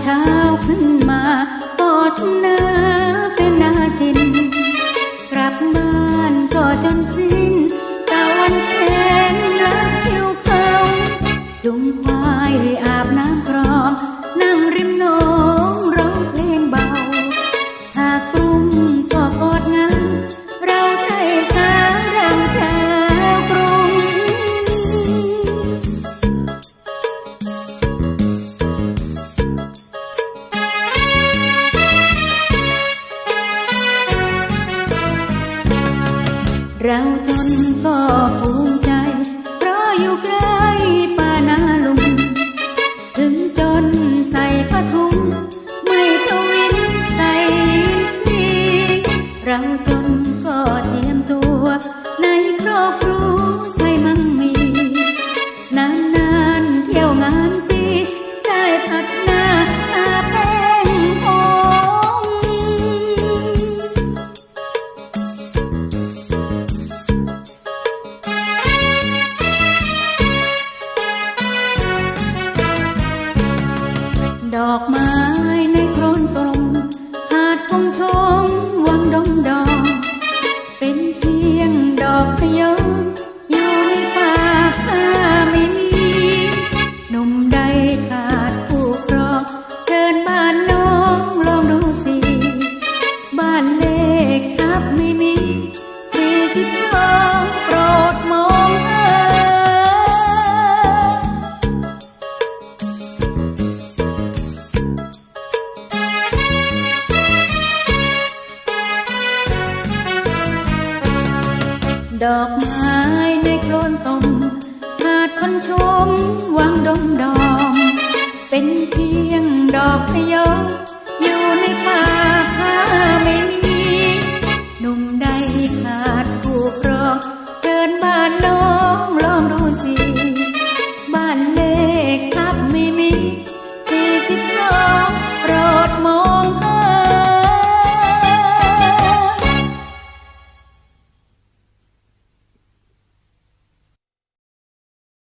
เช้าขึ้นมาปอดหน้าเป็นอาจิน กลับบ้านก็จนสิ้นตะวันแสนรักเที่ยวเขาจุงควาย เราจนก็ภูมิใจ เพราะอยู่ใกล้ป่านาลุง ถึงจนใส่ผ้าถุง ใดอกไม้ในโคลนตมหาดคนชมวางดงดอม เป็นเพียงดอกพยองอยู่ในป่าข้าม